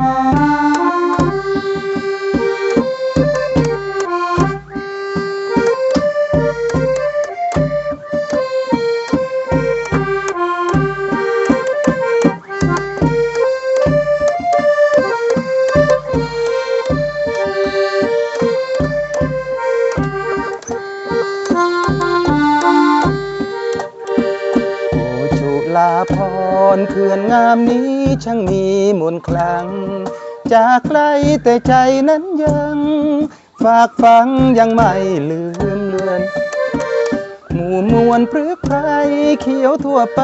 โลาพรเขื่อนงามนี้ช่างมีมนต์คลัง จากไกลแต่ใจนั้นยัง ฝากฝังยังไม่ลืมเลือน หมู่มวลพฤกษ์ไพรเขียวทั่วไป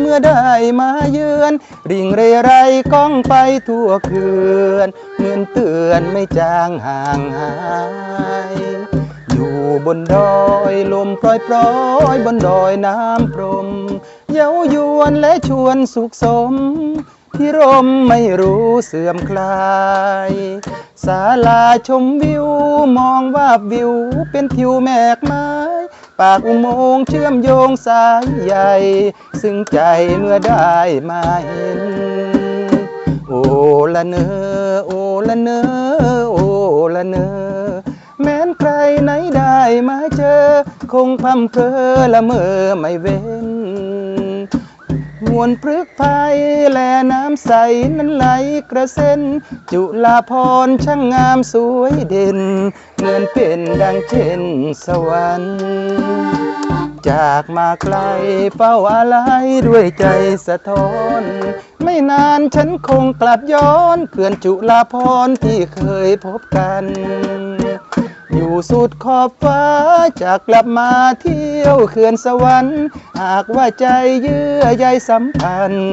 เมื่อได้มาเยือน ริ่งเรไรก้องไปทั่วเขื่อนเหมือนเตือนไม่จางห่างหาย อยู่บนดอยลมปล่อยปล่อยบนดอยน้ำพรม เย้ายวนและชวนสุขสมที่ร่มไม่รู้เสื่อมคลายศาลาชมวิว มองว่าวิว เป็นทิวแมกไม้ ปากอุโมงเชื่อมโยงสายใหญ่ ซึ่งใจเมื่อได้มาเห็น โอละเนอ โอละเนอ โอละเนอ แม้นใครไหนได้มาเจอ คงพำเพอละเมอไม่เว้น มวลพฤกษ์ไพยแลน้ำใสนั้นไหลกระเซ็น จุลาพรช่างงามสวยเด่น เหมือนเป็นดังเช่นสวรรค์จากมาไกลเฝ้าอะไรด้วยใจสะท้อน ไม่นานฉันคงกลับย้อนเขื่อนจุลาพรที่เคยพบกัน อยู่สุดขอบฟ้าจากกลับมาเที่ยวเขื่อนสวรรค์ หากว่าใจเยื่อใยสัมพันธ์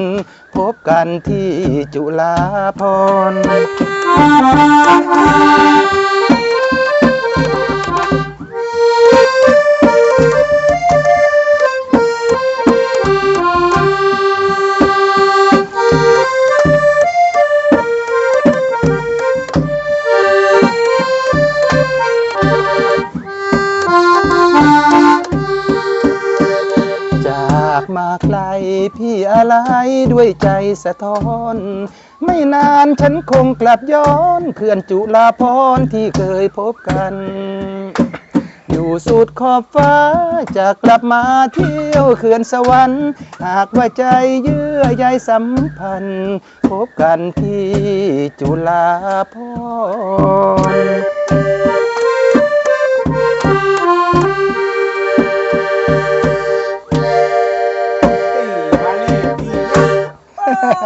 พบกันที่จุฬาพรณ์ พี่อะไรด้วยใจสะท้อน ไม่นานฉันคงกลับย้อนเขื่อนจุฬาพรที่เคยพบกัน อยู่สุดขอบฟ้าจะกลับมาเที่ยวเขื่อนสวรรค์ หากว่าใจเยื่อใยสัมพันธ์ พบกันที่จุฬาพร ณ์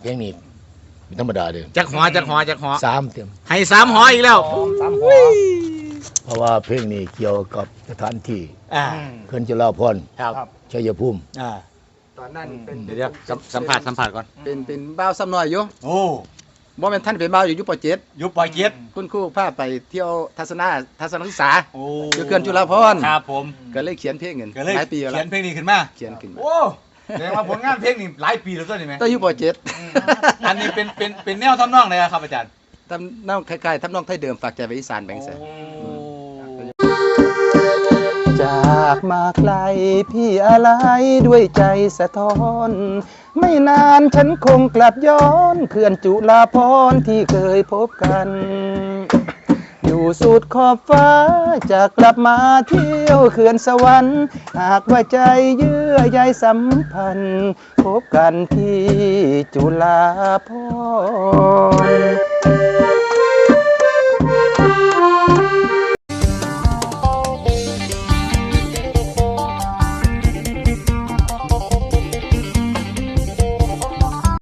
เพลงนี้ไม่ธรรมดาเด้อจักหอจักหอจักหอสามเต็มให้สามหออีกแล้วเพราะว่าเพลงนี้เกี่ยวกับสถานที่อ่าเขื่อนจุฬาภรณ์ครับชัยภูมิอ่าตอนนั้นเป็นเดี๋ยวสัมผัสสัมผัสก่อนเป็นเป็นบ้าวซ้ำน้อยอยู่โอ้ บ่แม่นท่านเป็นบ้าวอยู่อยุปเจ็ดยุบปล่อยเจ็ดคุณครูพาไปเที่ยวทัศนาทัศนศึกษา โอ้อยู่เขื่อนจุฬาภรณ์ ครับผมก็เลยเขียนเพลงเงินก็เลยหลายปีแล้วเขียนเพลงนี้ขึ้นมา เขียนขึ้นมาโอ้แสดงว่าผลงานเพลงนี้หลายปีแล้วใช่ไหมตั้งอยุปเจ็ดอันนี้เป็นเป็นเป็นแนวทำนองเลยครับอาจารย์ ทำน้องคล้ายๆทำน้องไทยเดิมฝากใจไว้อีสานแบงค์แสน จากมาไกลพี่อะไรด้วยใจสะท้อน ไม่นานฉันคงกลับย้อนเขื่อนจุฬาพรที่เคยพบกัน อยู่สุดขอบฟ้าจะกลับมาเที่ยวเขื่อนสวรรค์ หากว่าใจเยื่อใยสัมพันธ์ พบกันที่จุฬาพร